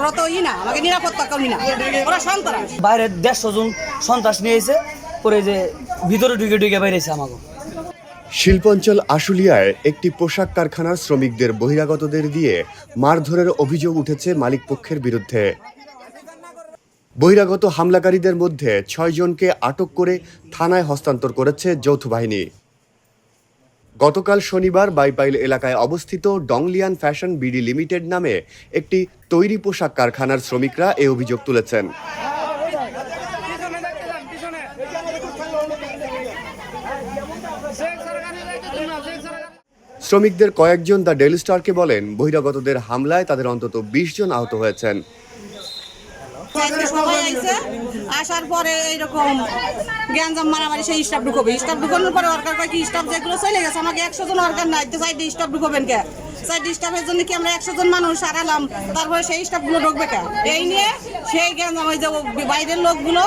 ওরা তো ই না আমাকে নিরাপত্তা কর্মী না ওরা সন্ত্রাস। বাইরে দেড়শো জন সন্ত্রাস নিয়ে এসে পরে যে ভিতরে ঢুকে ঢুকে বেরিয়েছে আমাকে। শিল্পাঞ্চল আশুলিয়ায় একটি পোশাক কারখানার শ্রমিকদের বহিরাগতদের দিয়ে মারধরের অভিযোগ উঠেছে মালিকপক্ষের বিরুদ্ধে। বহিরাগত হামলাকারীদের মধ্যে ছয়জনকে আটক করে থানায় হস্তান্তর করেছে যৌথ বাহিনী। গতকাল শনিবার বাইপাইল এলাকায় অবস্থিত ডংলিয়ান ফ্যাশন বিডি লিমিটেড নামে একটি তৈরি পোশাক কারখানার শ্রমিকরা এ অভিযোগ তুলেছেন। শ্রমিকদের কয়েকজন দ্য ডেলি স্টারকে বলেন, বহিরাগতদের হামলায় তাদের অন্তত বিশ জন আহত হয়েছেন। চারটে সময় আইসে আসার পরে এইরকম গ্যাঞ্জাম মারামারি সেই স্টাফ ঢুকবে। স্টাফ ঢুকানোর পরে ওয়ার্কার কয় কি স্টাফ যেগুলো চলে গেছে আমাকে একশো জন ওয়ার্কার নাই তো চারটে স্টাফ ঢুকবেন কে? জন্য কি আমরা একশো জন মানুষ হারালাম? তারপরে সেই স্টাফগুলো ঢুকবে কে এই নিয়ে সেই গ্যাঞ্জাম ওই যে বাইরের লোকগুলো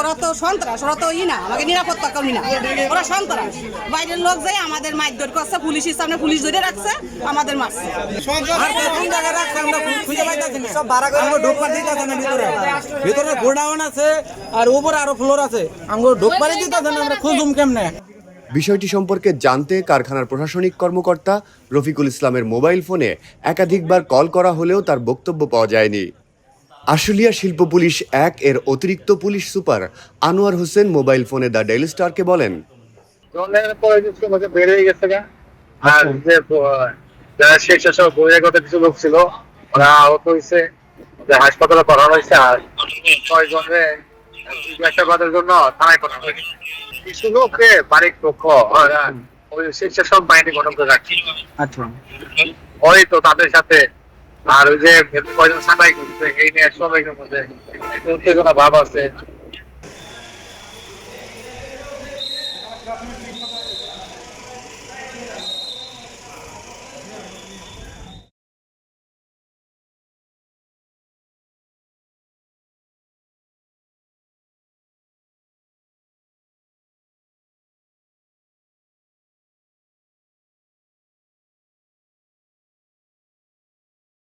ওরা তো সন্ত্রাস, ওরা তো ই না, আমাকে নিরাপত্তা না। ওরা সন্ত্রাস। বাইরের লোক যাই আমাদের মারধর করছে, পুলিশের সামনে পুলিশ ধরে রাখছে, আমাদের মারছে। কোন ভিতরে। গোডাউন আছে, আর উপরে আরও ফ্লোর আছে। আমরা দিতেছে না, আমরা খুঁজুম কেমনে? বিষয়টি সম্পর্কে জানতে কারখানার প্রশাসনিক কর্মকর্তা রফিকুল ইসলামের মোবাইল ফোনে একাধিকবার কল করা হলেও তার বক্তব্য পাওয়া যায়নি। আশুলিয়া শিল্প পুলিশ এক, এর অতিরিক্ত police super Anwar Hossain mobile ফোনে দ্য ডেইলি স্টারকে বলেন। হাসপাতালে পাঠানো হয়েছে, আর ছয় জনে জিজ্ঞাসাবাদের জন্য থানায় পাঠানো হয়েছে কিছু লোককে বাড়ির পক্ষ ওই স্বেচ্ছাসেবক বাহিনী গঠন করে রাখছে আচ্ছা। ওই তো তাদের সাথে। আর ওই যে কয়জন সাঁতাই করছে এই নিয়ে শ্রমিকের মধ্যে উত্তেজনা ভাব আছে?